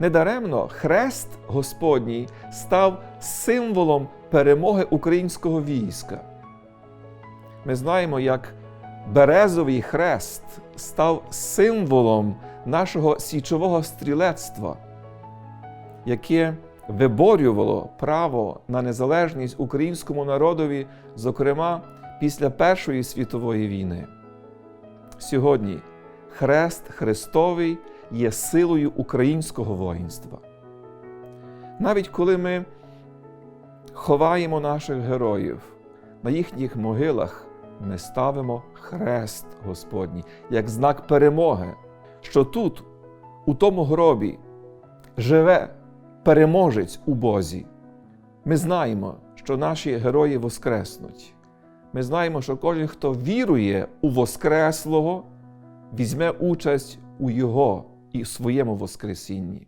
Недаремно хрест Господній став символом перемоги українського війська. Ми знаємо, як Березовий хрест став символом нашого січового стрілецтва, яке виборювало право на незалежність українському народові, зокрема після Першої світової війни. Сьогодні хрест Христовий є силою українського воїнства. Навіть коли ми ховаємо наших героїв, на їхніх могилах ми ставимо хрест Господній як знак перемоги, що тут, у тому гробі, живе переможець у Бозі. Ми знаємо, що наші герої воскреснуть. Ми знаємо, що кожен, хто вірує у Воскреслого, візьме участь у Його і в своєму Воскресінні.